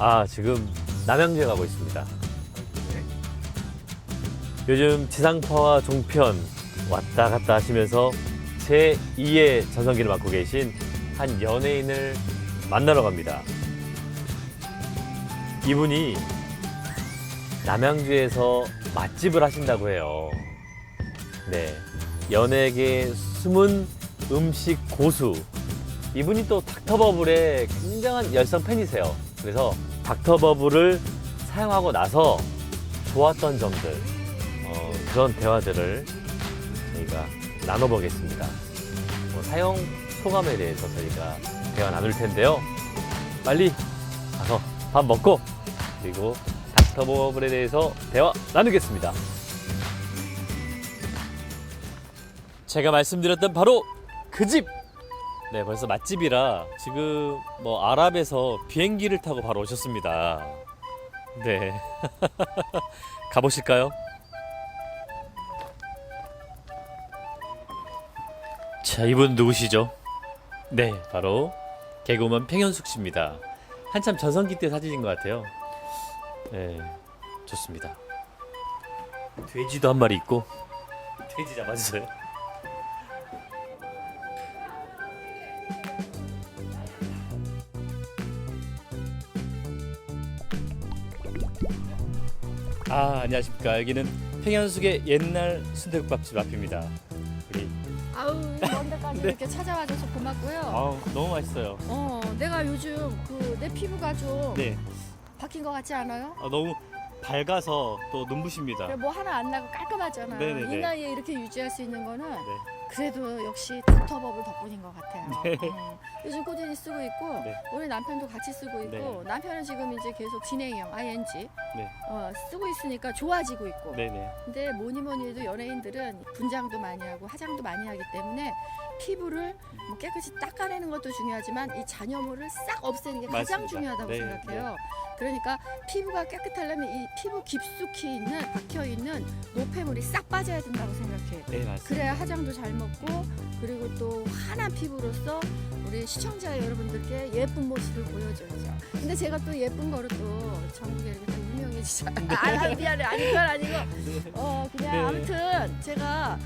아, 지금 남양주에 가고 있습니다. 요즘 지상파와 종편 왔다 갔다 하시면서 제 2의 전성기를 맡고 계신 한 연예인을 만나러 갑니다. 이분이 남양주에서 맛집을 하신다고 해요. 네. 연예계 숨은 음식 고수. 이분이 또 닥터버블의 굉장한 열성 팬이세요. 그래서 닥터버블을 사용하고 나서 좋았던 점들, 어, 그런 대화들을 저희가 나눠보겠습니다. 뭐 사용 소감에 대해서 저희가 대화 나눌 텐데요. 빨리 가서 밥 먹고 그리고 닥터버블에 대해서 대화 나누겠습니다. 제가 말씀드렸던 바로 그 집! 네, 벌써 맛집이라 지금 뭐 아랍에서 비행기를 타고 바로 오셨습니다. 네. 가보실까요? 자, 이분 누구시죠? 네, 바로 개그우먼 팽현숙 씨입니다. 한참 전성기 때 사진인 것 같아요. 네, 좋습니다. 돼지도 한 마리 있고, 돼지 잡아주세요. 아, 안녕하십니까. 여기는 팽현숙의 옛날 순대국밥집 앞입니다. 우리 아우 먼 데까지 네. 이렇게 찾아와줘서 고맙고요. 아우, 너무 맛있어요. 어, 내가 요즘 그 내 피부가 좀 네. 바뀐 것 같지 않아요? 아, 너무 밝아서 또 눈부십니다. 뭐 하나 안 나고 깔끔하잖아. 네네네. 이 나이에 이렇게 유지할 수 있는 거는 네. 그래도 역시 닥터버블 덕분인 것 같아요. 네. 어, 요즘 꾸준히 쓰고 있고 네. 우리 남편도 같이 쓰고 있고 남편은 지금 이제 계속 진행형 ing 네. 어, 쓰고 있으니까 좋아지고 있고 네네. 근데 뭐니 뭐니 해도 연예인들은 분장도 많이 하고 화장도 많이 하기 때문에 피부를 뭐 깨끗이 닦아내는 것도 중요하지만 이 잔여물을 싹 없애는 게 가장 맞습니다. 중요하다고 네, 생각해요. 그러니까 피부가 깨끗하려면 이 피부 깊숙이 있는 박혀 있는 노폐물이 싹 빠져야 된다고 생각해. 네, 맞습니다. 그래야 화장도 잘 먹고 그리고 또 환한 피부로서 우리 시청자 여러분들께 예쁜 모습을 보여줘야죠. 근데 제가 또 예쁜 거로 또 전국에 이렇게 또 유명해지죠. 아, 미안해. 아니 그건 아니고 어 그냥 네. 아무튼 제가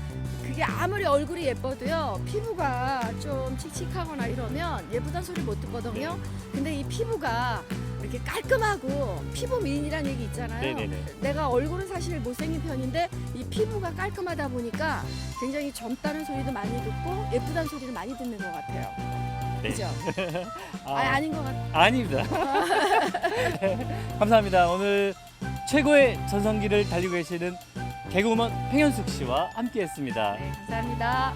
그게 아무리 얼굴이 예뻐도요 피부가 좀 칙칙하거나 이러면 예쁘단 소리 못 듣거든요. 근데 이 피부가 이렇게 깔끔하고 피부 미인이라는 얘기 있잖아요. 네네네. 내가 얼굴은 사실 못생긴 편인데 이 피부가 깔끔하다 보니까 굉장히 젊다는 소리도 많이 듣고 예쁘다는 소리를 많이 듣는 것 같아요. 네. 그죠? 아, 아, 아닌 것 같아요. 아닙니다. 감사합니다. 오늘 최고의 전성기를 달리고 계시는 개그우먼 팽현숙 씨와 함께했습니다. 네, 감사합니다.